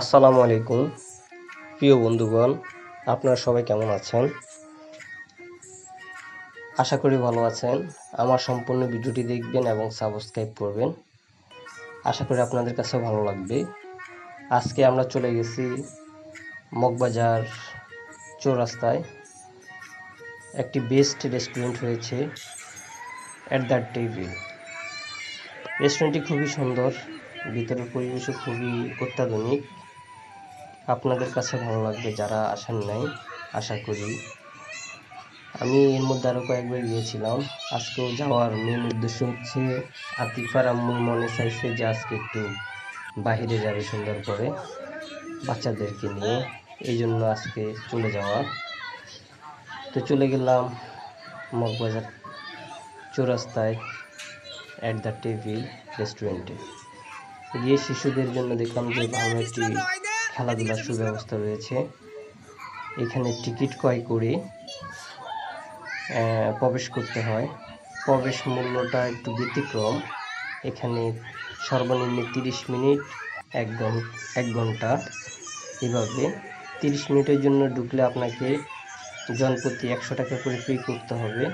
আসসালামু আলাইকুম। প্রিয় বন্ধুগণ, আপনারা সবাই কেমন আছেন? আশা করি ভালো আছেন। আমার সম্পূর্ণ ভিডিওটি দেখবেন এবং সাবস্ক্রাইব করবেন। আশা করি আপনাদের কাছেও ভালো লাগবে। আজকে আমরা চলে গেছি মগবাজার চৌরাস্তায়। একটি বেস্ট রেস্টুরেন্ট হয়েছে অ্যাট দ্য টেবিল রেস্টুরেন্টটি খুবই সুন্দর, ভিতরের পরিবেশও খুবই অত্যাধুনিক। আপনাদের কাছে ভালো লাগবে যারা আসেন নাই, আশা করি। আমি এর মধ্যে আরও কয়েকবার গিয়েছিলাম। আজকেও যাওয়ার মেন উদ্দেশ্য হচ্ছে আতিফার আম্মুর মনে চাইছে যে আজকে একটু বাহিরে যাবে সুন্দর করে বাচ্চাদেরকে নিয়ে। এই জন্য আজকে চলে যাওয়া। তো চলে গেলাম মগবাজার চৌরাস্তায় অ্যাট দ্য টেবিল রেস্টুরেন্টে গিয়ে শিশুদের জন্য দেখলাম যে ভালো একটি খেলাধুলার সুব্যবস্থা রয়েছে। এখানে টিকিট ক্রয় করে প্রবেশ করতে হয়। প্রবেশ মূল্যটা একটু ব্যতিক্রম। এখানে সর্বনিম্ন তিরিশ মিনিট, এক ঘণ্টা এক ঘণ্টা। এভাবে তিরিশ মিনিটের জন্য ঢুকলে আপনাকে জনপ্রতি একশো টাকা করে পে করতে হবে।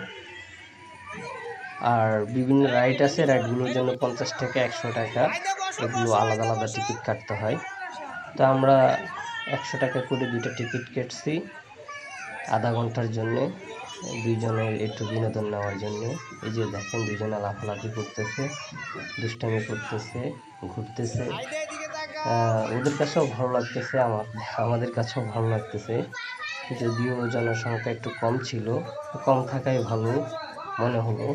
আর বিভিন্ন রাইড আছে রাইডগুলোর জন্য পঞ্চাশ টাকা একশো টাকা। এগুলো আলাদা আলাদা টিকিট কাটতে হয়। তো আমরা একশো টাকা করে দুইটা টিকিট কেটছি আধা ঘণ্টার জন্যে, দুইজনের একটু বিনোদন নেওয়ার জন্য। এই যে দেখেন দুইজনে লাফালাফি করতেছে, দুষ্টামি করতেছে, ঘুরতেছে। ওদের কাছেও ভালো লাগতেছে, আমার, আমাদের কাছেও ভালো লাগতেছে। যদিও জনসংখ্যা একটু কম ছিল, কম থাকাই ভালো মনে হলো।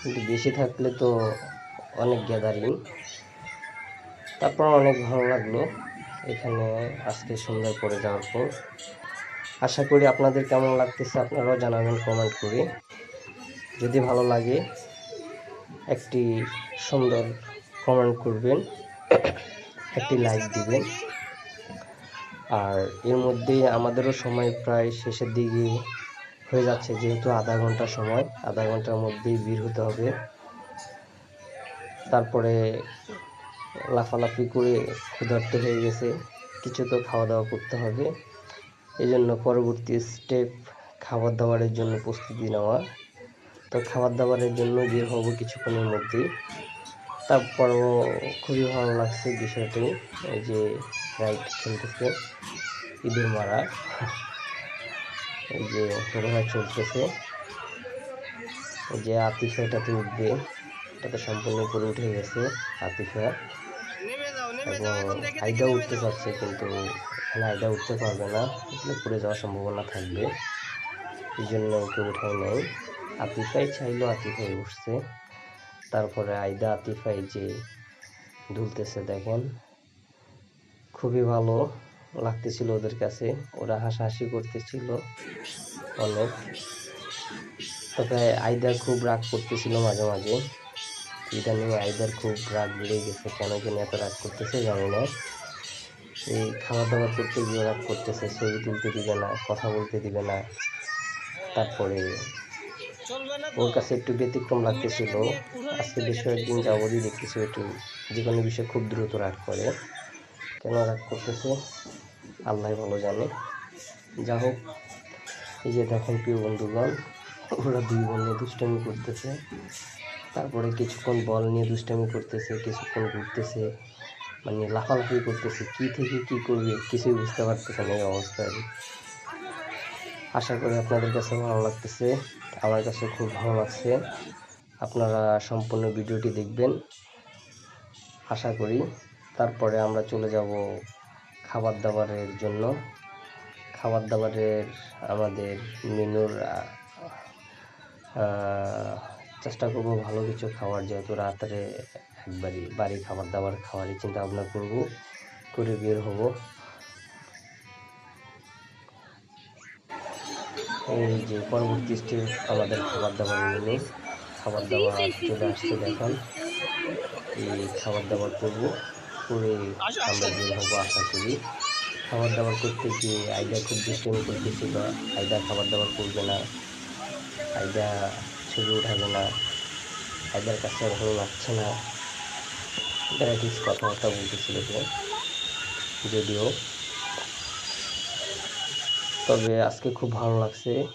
কিন্তু বেশি থাকলে তো অনেক গ্যাদারিং তারপর অনেক ভালো লাগল। এখানে আজকে সুন্দর করে যাওয়ার পর। আশা করি আপনাদের কেমন লাগতেছে আপনারাও জানাবেন কমেন্ট করে। যদি ভালো লাগে, একটি সুন্দর কমেন্ট করবেন, একটি লাইক দিবেন। আর এর মধ্যে আমাদেরও সময় প্রায় শেষের দিকে হয়ে যাচ্ছে, যেহেতু আধা ঘণ্টা সময়, আধা ঘণ্টার মধ্যেই বের হতে হবে। তারপরে লাফালাফি করে ক্ষুধার্ত হয়ে গেছে। কিছু তো খাওয়া দাওয়া করতে হবে। এই জন্য পরবর্তী স্টেপ খাবার দাবারের জন্য প্রস্তুতি নেওয়া। তো খাবার দাবারের জন্য বের হব কিছুক্ষণের মধ্যেই। তারপরও খুবই ভালো লাগছে বিষয়টি। এই যে রাইড খেলতেছে ঈদের মারা। এই যে ঘোড়া চলতেছে। যে আতিফা উঠবে। এটা তো সম্পূর্ণ উপরে উঠে গেছে, আতিফা এবং আইডা উঠতে পারছে কিন্তু এখানে আইডা উঠতে পারবে না। উঠলে পড়ে যাওয়ার সম্ভাবনা থাকবে। এই জন্য ওকে উঠাই নেই। আতিফাই চাইলো আতিফাই উঠছে। তারপরে আইদা আতিফাই যে দুলতেছে দেখেন। খুবই ভালো লাগতেছিল ওদের কাছে। ওরা হাসাহাসি করতেছিল অনেক। তবে আইদা খুব রাগ করতেছিল মাঝে মাঝে। ইদানিং আইদার খুব রাগ বেড়ে গেছে। কেন যেন এত রাগ করতেছে জানি না। এই খাবার দাবার করতে গিয়ে রাগ করতেছে, ছবি তুলতে দিবে না, কথা বলতে দিবে না। তারপরে ওর কাছে একটু ব্যতিক্রম লাগতেছিল। আজকে বেশ কয়েকদিন যাবতই দেখতেছি একটু যে কোনো বিষয়ে খুব দ্রুত রাগ করে। কেন রাগ করতেছে? আল্লাহ ভালো জানে। যা হোক, এই যে দেখেন প্রিয় বন্ধুগণ, ওরা দুই বোন নিয়ে দুষ্টামি করতেছে। তারপরে কিছুক্ষণ বল নিয়ে দুষ্টামি করতেছে, কিছুক্ষণ ঘুরতেছে মানে লাফালাফি করতেছে, কি থেকে কি করবে কিছুই বুঝতে পারতেছে না এই অবস্থায় আশা করি আপনাদের কাছে ভালো লাগতেছে, আমার কাছে খুব ভালো লাগছে। আপনারা সম্পূর্ণ ভিডিওটি দেখবেন। আশা করি তারপরে আমরা চলে যাব খাবার দাবারের জন্য। খাবার দাবারের আমাদের মেনুর চেষ্টা করব ভালো কিছু খাওয়ার। যেহেতু রাত্রে একবারই বাড়ি খাবার দাবার খাওয়ারই চিন্তা ভাবনা করব করে বের হব। এই যে পরবর্তী স্টেপ আমাদের খাবার দাবার মেনু খাবার দাবার চলে আসছে দেখুন। এই খাবার দাবার করব করে আমরা বের হব আশা করি। খাবার দাবার করতে গিয়ে আইডা খুব দুষ্টমি করতেছিল আইডা খাবার দাবার করবে না। আইডা ছবি উঠাবে না। আইডার কাছে ভালো লাগছে না। ভ্যারাইটিস কথাবার্তা বলতেছিল সে যদিও। তবে আজকে খুব ভালো লাগছে।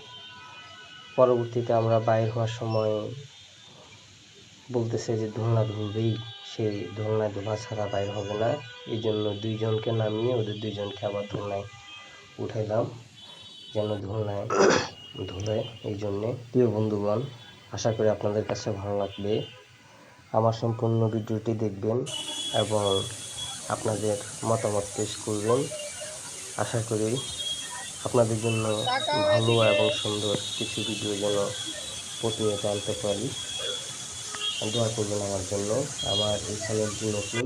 পরবর্তীতে আমরা বাইর হওয়ার সময় বলতেছে যে দোলনা ধুলবেই সে দোলনায় দোলা ছাড়া বাইর হবে না। এই জন্য দুইজনকে নামিয়ে ওদের দুইজনকে আবার দোলনায় উঠাইলাম। যেন দোলনায় ধুলে এই জন্যে। প্রিয় বন্ধুগণ আশা করি আপনাদের কাছে ভালো লাগবে। আমার সম্পূর্ণ ভিডিওটি দেখবেন এবং আপনাদের মতামত পেশ করবেন। আশা করি আপনাদের জন্য ভালো এবং সুন্দর কিছু ভিডিও যেন প্রতিনিয়ত আনতে পারি। দোয়া করবেন আমার জন্য। আমার এই চ্যানেলটি নতুন,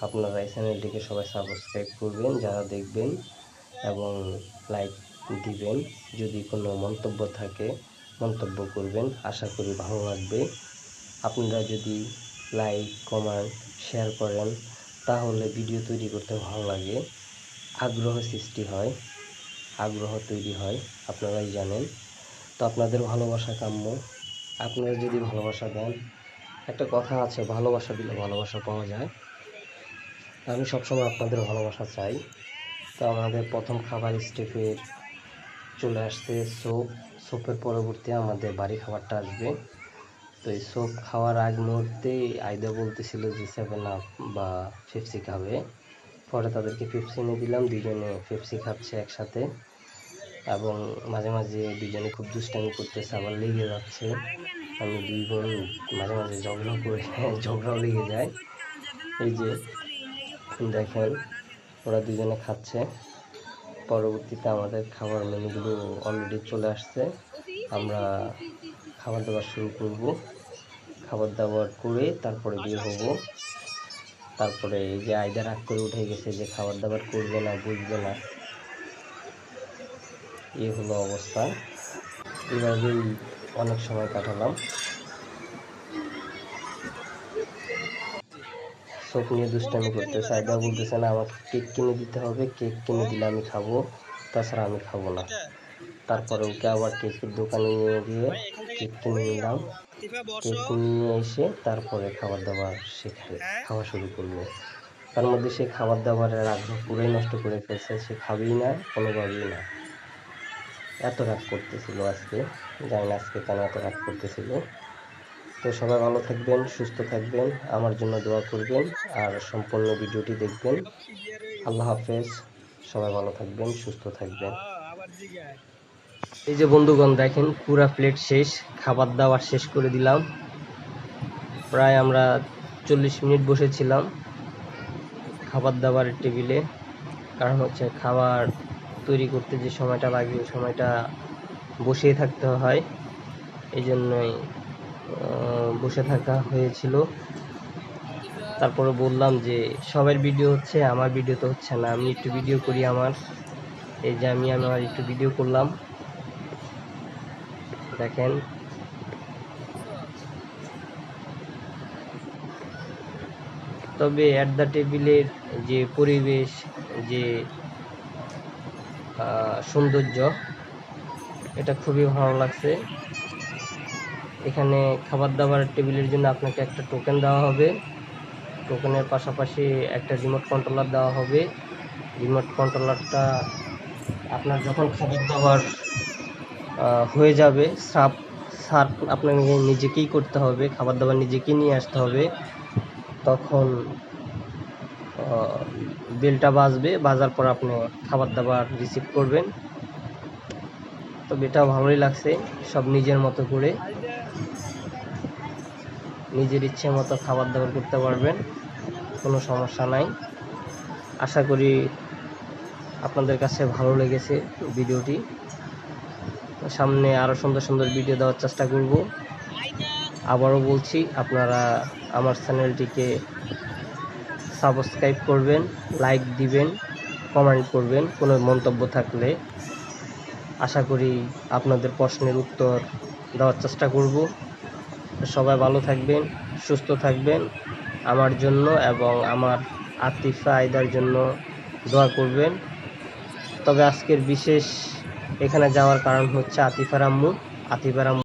আপনারা এই চ্যানেলটিকে সবাই সাবস্ক্রাইব করবেন, যারা দেখবেন, এবং লাইক দিবেন। যদি কোনো মন্তব্য থাকে মন্তব্য করবেন। আশা করি ভালো লাগবে। আপনারা যদি লাইক, কমেন্ট, শেয়ার করেন, তাহলে ভিডিও তৈরি করতে ভালো লাগে। আগ্রহ সৃষ্টি হয়। আগ্রহ তৈরি হয়, আপনারাই জানেন। তো আপনাদের ভালোবাসা কাম্য। আপনারা যদি ভালোবাসা দেন, একটা কথা আছে, ভালোবাসা দিলে ভালোবাসা পাওয়া যায়। আমি সবসময় আপনাদের ভালোবাসা চাই। তো আমাদের প্রথম খাবার স্টেপের চলে আসছে সোপ সোপের পরবর্তী আমাদের বাড়ি খাবারটা আসবে। তো এই সোপ খাওয়ার আগ মুহূর্তে আইদা বলতেছিল যে সেভেন আপ বা পেপসি খাবে। পরে তাদেরকে পেপসি এনে দিলাম, দুজনে পেপসি খাচ্ছে একসাথে। এবং মাঝে মাঝে দুজনে খুব দুষ্টামি করতেছে, আবার লেগে যাচ্ছে। আমি দুই বোন মাঝে মাঝে ঝগড়া করে ঝগড়াও লেগে যায়। এই যে, দেখেন, ওরা দুজনে খাচ্ছে। পরবর্তীতে আমাদের খাবার মেনুগুলো অলরেডি চলে আসছে। আমরা খাবার দাবার শুরু করব। খাবার দাবার করে তারপরে বের হব। তারপরে এই যে আয়দা রাগ করে উঠে গেছে যে খাবার দাবার করবে না, বুঝবে না। এই হলো অবস্থা। এভাবেই অনেক সময় কাটালাম। চোখ নিয়ে দুষ্টামি করতেছে আয়দা বলতেছে, না, আমাকে কেক কিনে দিতে হবে, কেক কিনে দিলে আমি খাব, তাছাড়া আমি খাব না। তারপরে ওকে আবার কেকের দোকানে নিয়ে গিয়ে কেক কিনে নিলাম। কেক কিনে নিয়ে এসে তারপরে খাবার দাবার সে খাওয়া শুরু করল। তার মধ্যে সে খাবার দাবারের আগ্রহ পুরোই নষ্ট করে ফেলছে, সে খাবেই না, কোনোভাবেই না। এত রাগ করতেছিল আজকে, জানি না আজকে কেন এত রাগ করতেছিল। তো সবাই ভালো থাকবেন, সুস্থ থাকবেন, আমার জন্য দোয়া করবেন আর সম্পূর্ণ ভিডিওটি দেখবেন। আল্লাহ হাফেজ, সবাই ভালো থাকবেন, সুস্থ থাকবেন। এই যে বন্ধুগণ, দেখেন পুরা প্লেট শেষ, খাবার দাবার শেষ করে দিলাম। প্রায় আমরা চল্লিশ মিনিট বসেছিলাম খাবার দাবারের টেবিলে। কারণ হচ্ছে খাবার তৈরি করতে যে সময়টা লাগে সময়টা বসিয়ে থাকতে হয়। এই জন্যই বসে থাকা হয়েছিল। তারপরে বললাম যে, সবার ভিডিও হচ্ছে, আমার ভিডিও তো হচ্ছে না, আমি একটু ভিডিও করি আমার। এই যে আমি আমার একটু ভিডিও করলাম। দেখেন। তবে অ্যাট দ্য টেবিলের যে পরিবেশ, যে সৌন্দর্য, এটা খুবই ভালো লাগছে। এখানে খাবার দাবার টেবিলের জন্য আপনাকে একটা টোকেন দেওয়া হবে। টোকেনের পাশাপাশি একটা রিমোট কন্ট্রোলার দেওয়া হবে। রিমোট কন্ট্রোলারটা আপনার যখন খাবার দাবার হয়ে যাবে সার্ভ সার্ভ আপনাকে নিজেকেই করতে হবে খাবার দাবার নিজেকেই নিয়ে আসতে হবে। তখন বেলটা বাজবে, বাজার পর আপনি খাবার দাবার রিসিভ করবেন। তবে এটা ভালোই লাগছে, সব নিজের মতো করে। নিজের ইচ্ছে মতো খাবার দাবার করতে পারবেন, কোনো সমস্যা নাই। আশা করি আপনাদের কাছে ভালো লেগেছে ভিডিওটি। সামনে আরও সুন্দর সুন্দর ভিডিও দেওয়ার চেষ্টা করব। আবারও বলছি, আপনারা আমার চ্যানেলটিকে সাবস্ক্রাইব করবেন, লাইক দিবেন, কমেন্ট করবেন, কোনো মন্তব্য থাকলে। আশা করি আপনাদের প্রশ্নের উত্তর দেওয়ার চেষ্টা করব। সবাই ভালো থাকবেন, সুস্থ থাকবেন। আমার জন্য এবং আমার আতিফা আয়দার জন্য দোয়া করবেন। তবে আজকের বিশেষ এখানে যাওয়ার কারণ হচ্ছে আতিফার আম্মু। আতিফার